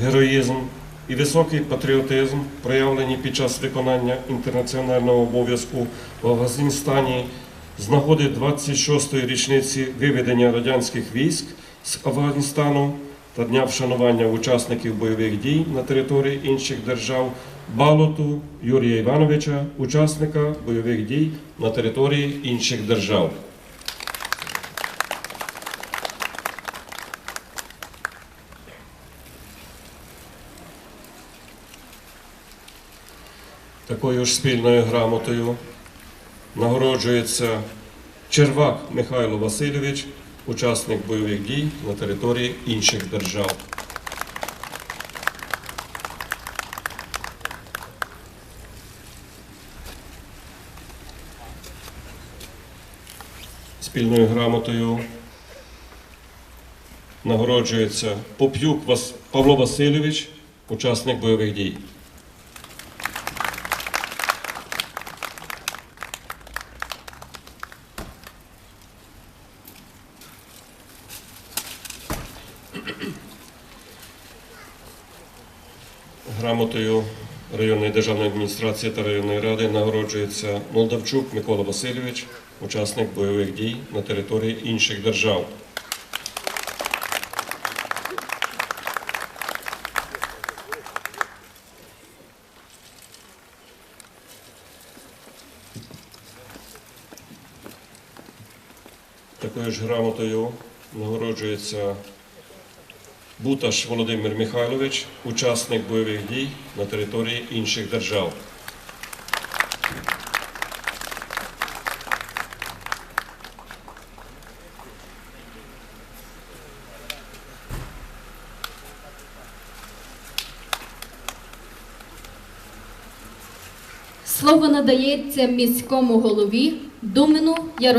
героїзм і високий патріотизм, проявлені під час виконання інтернаціонального обов'язку в Афганістані з нагоди 26-ї річниці виведення радянських військ з Афганістану та дня вшанування учасників бойових дій на території інших держав Балоту Юрія Івановича, учасника бойових дій на території інших держав. Такою ж спільною грамотою нагороджується Червак Михайло Васильович, учасник бойових дій на території інших держав. Спільною грамотою нагороджується Поп'юк Павло Васильович, учасник бойових дій. Грамотою районної державної адміністрації та районної ради нагороджується Молдавчук Микола Васильович, учасник бойових дій на території інших держав. Такою ж грамотою нагороджується Буташ Володимир Михайлович, учасник бойових дій на території інших держав. Слово надається міському голові Думину Ярославу.